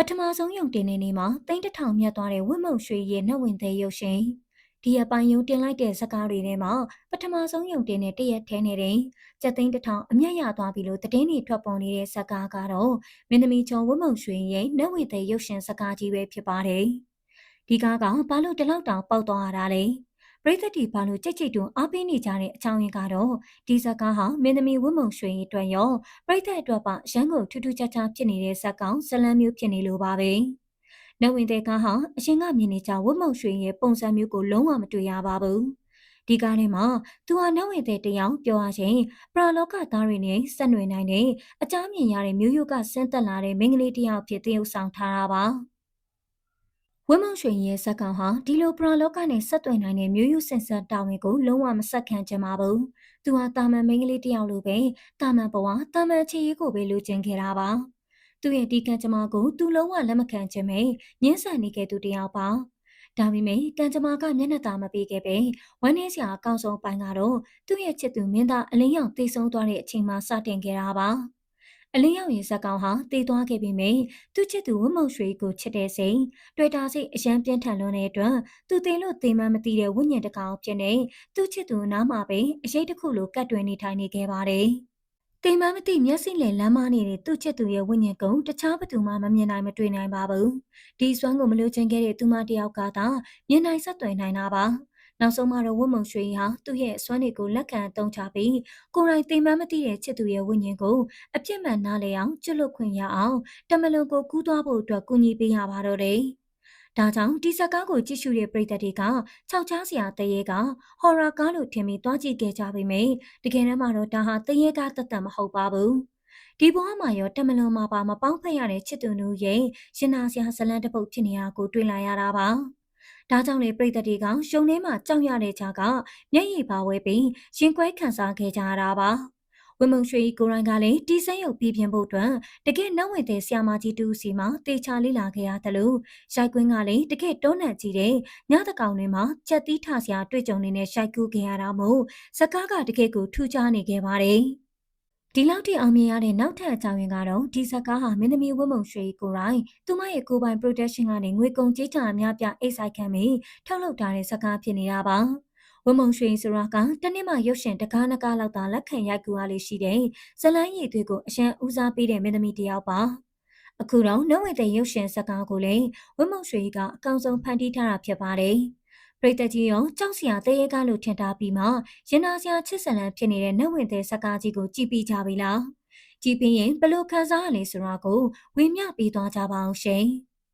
ပထမဆုံးယုံတင်နေနေမှာတိန့်တထောင်မြတ်သွားတဲ့ဝတ်မုံရွှေရဲ့နှက်ဝင်သေးရုပ်ရှင်ဒီအပိုင်းယုံတင်လိုက်တဲ့ဇာတ်ကားတွေထဲမှာပထမဆုံးယုံတင်တဲ့တရက်ထဲနေတဲ့ကျက်သိန်းတထောင်အမျက်ရသွားပြီလို့သတင်းတွေထွက်ပေါ်နေတဲ့ဇာတ်ကားကတော့မင်းသမီးကျော်ဝတ်မုံရွှေရဲ့နှက်ဝင်သေးရုပ်ရှင်ဇာတ်ကားကြီးပဲဖြစ်ပါတယ်ဒီကားကဘာလို့တလောက်တောင်ပေါက်သွားရတာလဲ ပရိသတ်တီဘာလို့ကြိတ်ကြိတ်တွန်းအားပေးနေကြတဲ့အကြောင်းရင်းကတော့ဒီဇက်ကားဟာမင်းသမီးဝတ်မုံရွှေအတွက်ရောပရိသတ်အတွက်ပါရန်ကုန်ထူးထူးခြားခြားဖြစ်နေတဲ့ဇက်ကောင်ဇလန်းမျိုးဖြစ်နေလို့ပါပဲ။နဝင်းတဲ့ကားဟာအရှင်ကမြင်နေကြဝတ်မုံရွှေရဲ့ပုံစံမျိုးကိုလုံးဝမတွေ့ရပါဘူး။ဒီကားထဲမှာသူဟာနဝင်းတဲ့တယောက်ပြောရရင်ပရာလောကသားတွေနဲ့ဆက်နွယ်နိုင်တဲ့အကြမ်းမြင်ရတဲ့မျိုးရိုးကဆင်းသက်လာတဲ့မိန်းကလေးတယောက်ဖြစ်သရုပ်ဆောင်ထားတာပါ။ ဝင်းမောင်ရွှေရဲ့ဇက်ကောင်ဟာဒီလိုပရာလောကနဲ့ဆက်သွယ်နိုင်တဲ့မျိုးရိုးစင်ဆက်တာဝန်ကိုလုံးဝမဆက်ခံချင်ပါဘူး။သူဟာတာမန်မိန်းကလေးတယောက်လိုပဲတာမန်ဘဝတာမန်ချီရေးကိုပဲလိုချင်ခဲ့တာပါ။သူရဲ့ဒီကံကြမ္မာကိုသူလုံးဝလက်မခံချင်ပဲညှင်းဆန်နေခဲ့သူတယောက်ပါ။ဒါပေမဲ့ကံကြမ္မာကမျက်နှာသာမပေးခဲ့ပဲဝမ်းနည်းစရာအကောင်းဆုံးပိုင်းကတော့သူ့ရဲ့ချစ်သူမင်းသားအလင်းရောင်တည်ဆုံသွားတဲ့အချိန်မှာစတင်ခဲ့တာပါ။ အလင်းရောက်ရင်ဇက်ကောင်ဟာတည်သွားခဲ့ပြီမေသူချစ်သူဝမုံရွှေကိုချစ်တဲ့စိတ်တွေ့တာစိတ်အရန်ပြင်းထန်လွန်းတဲ့အတွက်သူတည်လို့တည်မှမသိတဲ့ဝိညာဉ်တကောင်ဖြစ်နေသူချစ်သူနားမှာပဲအရေးတစ်ခုလိုကတ်တွင်နေထိုင်နေခဲ့ပါတယ်တိမ်မမသိမျက်စိနဲ့လမ်းမနေတဲ့သူ့ချစ်သူရဲ့ဝိညာဉ်ကုံတခြားဘသူမှမမြင်နိုင်မတွေ့နိုင်ပါဘူးဒီစွမ်းကိုမလို့ချင်းခဲ့တဲ့သူမတယောက်ကသာမြင်နိုင်ဆက်သွယ်နိုင်တာပါ နောက်ဆုံးမှာတော့ဝတ်မုံရွှေဟာသူ့ရဲ့အစွမ်းတွေကိုလက်ခံတုံးချပြီးကိုယ်တိုင်သိမှမသိတဲ့ချစ်သူရဲ့ဝိညာဉ်ကိုအပြစ်မှန်နားလည်အောင်ကျွတ်လွတ်ခွင့်ရအောင်တမလွန်ကိုကူးသွားဖို့အတွက်ကူညီပေးရပါတော့တယ်။ဒါကြောင့်ဒီဇက်ကားကိုကြည့်ရှုတဲ့ပရိသတ်တွေကခြောက်ချားစရာတရေကဟော်ရာကားလို့ထင်ပြီးတွားကြည့်ခဲ့ကြပေမယ့်တကယ်တမ်းမှာတော့ဒါဟာတရေကားတသက်မဟုတ်ပါဘူး။ဒီဘဝမှာရောတမလွန်မှာပါမပေါင်းဖက်ရတဲ့ချစ်သူတို့ရဲ့ရှင်နာစရာဇလန်တစ်ပုတ်ဖြစ်နေတာကိုတွေ့လာရတာပါ။ ဒါကြောင့်လေပြည်သက်တွေကရှုံထဲမှာကြောက်ရတဲ့ကြားကမျက်ရည်ပါဝဲပြီးရင်ကွဲခံစားခဲ့ကြရတာပါဝင်းမုံရွှေကိုရိုင်းကလည်းတီစဲရုပ်ပြည်ပြင်ဖို့အတွက်တကယ်နှောက်ဝင်တဲ့ဆီယာမကြီးတူစီမှာတေချာလေးလာခဲ့ရတယ်လို့ရိုက်ကွင်းကလည်းတကယ်တွန်းနှံကြီးတဲ့ညတကောင်တွေမှာချက်တီးထဆရာတွေ့ကြုံနေတဲ့ရိုက်ကူးခဲ့ရတာမို့စကားကတကယ်ကိုထူးခြားနေခဲ့ပါတယ်။ ဒီလောက်ထိအောင်မြင်ရတဲ့နောက်ထပ်အကြောင်းရင်းကတော့ဒီဇက်ကားဟာမင်းသမီးဝတ်မုံရွှေကိုရိုင်းသူမရဲ့ကိုယ်ပိုင် production ကနေငွေကုန်ကြေးချအများပြအိတ်ဆိုင်ခံပြီးထုတ်လုပ်ထားတဲ့ဇက်ကားဖြစ်နေတာပါဝမုံရွှေဆိုတာကတနေ့မှရုပ်ရှင်တကားနကားလောက်သာလက်ခံရိုက်ကူရလေးရှိတဲ့ဇလန်းရည်သွေးကိုအရန်ဦးစားပေးတဲ့မင်းသမီးတယောက်ပါအခုတော့နှုတ်ဝင်တဲ့ရုပ်ရှင်ဇက်ကားကိုလည်းဝမုံရွှေကအကောင်းဆုံးဖန်တီးထားတာဖြစ်ပါတယ်။ ပရိသတ်ကြီးရောကြောက်စရာတရေကားလို့ထင်ထားပြီးမှရင်နာစရာချစ်စလန်ဖြစ်နေတဲ့နှုတ်ဝင်တဲ့ဇကားကြီးကိုကြည့်ပြီးကြပြီလားကြည့်ပြီးရင်ဘလို့ခံစားရလဲဆိုတာကိုဝေမျှပေးသွားကြပါအောင်ရှင်။